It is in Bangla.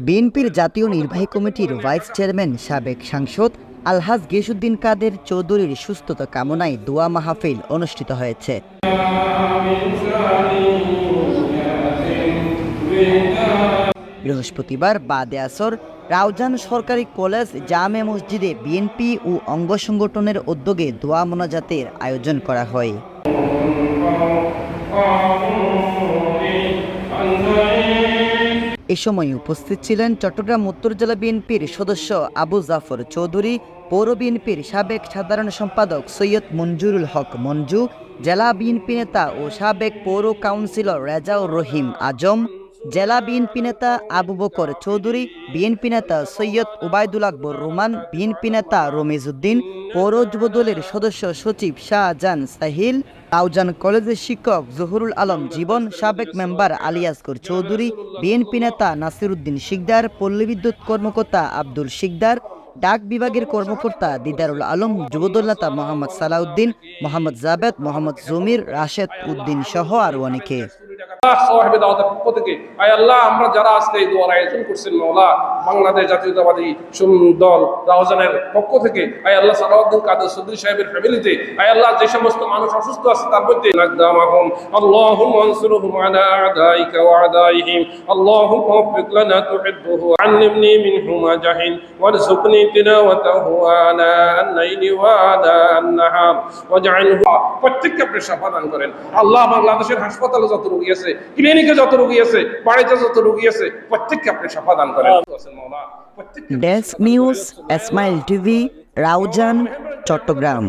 বিএনপির জাতীয় নির্বাহী কমিটির ভাইস চেয়ারম্যান সাবেক সাংসদ আলহাজ গিয়াসুদ্দিন কাদের চৌধুরীর সুস্থতা কামনায় দোয়া মাহফিল অনুষ্ঠিত হয়েছে। বৃহস্পতিবার বাদে আসর রাউজান সরকারি কলেজ জামে মসজিদে বিএনপি ও অঙ্গ সংগঠনের উদ্যোগে দোয়া মোনাজাতের আয়োজন করা হয়। এ সময় উপস্থিত ছিলেন চট্টগ্রাম উত্তর জেলা বিএনপির সদস্য আবু জাফর চৌধুরী, পৌর বিএনপির সাবেক সাধারণ সম্পাদক সৈয়দ মঞ্জুরুল হক মঞ্জু, জেলা বিএনপি নেতা ও সাবেক পৌর কাউন্সিলর রেজাউর রহিম আজম জেলা বিএনপি নেতা আবু বকর চৌধুরী, বিএনপি নেতা সৈয়দ উবায়দুল আকবর রোমান, বিএনপি নেতা রমিজ উদ্দিন, পৌর যুবদলের সদস্য সচিব শাহজাহান সাহিল আউজান কলেজের শিক্ষক জহুরুল আলম জীবন, সাবেক মেম্বার আলিয়াসকর চৌধুরী, বিএনপি নেতা নাসিরুদ্দিন শিকদার, পল্লী বিদ্যুৎ কর্মকর্তা আব্দুল শিকদার, ডাক বিভাগের কর্মকর্তা দিদারুল আলম, যুবদল নেতা মোহাম্মদ সালাউদ্দিন, মোহাম্মদ জাবেদ, মোহাম্মদ জমির, রাশেদ উদ্দিন সহ আরও অনেকে। যে সমস্ত মানুষ অসুস্থ আছে, তার মধ্যে আল-লাইলি ওয়া আলা আন-নাহার। ওয়াজআলহু, প্রত্যেককে আপনি সাফা দান করেন। আল্লাহ বাংলাদেশের হাসপাতালে যত রোগী আছে ক্লিনিকে যত রোগী আছে বাড়িতে যত রোগী আছে প্রত্যেককে আপনি সাফা দান করেন। Desk news Esmail TV Raozan Chattogram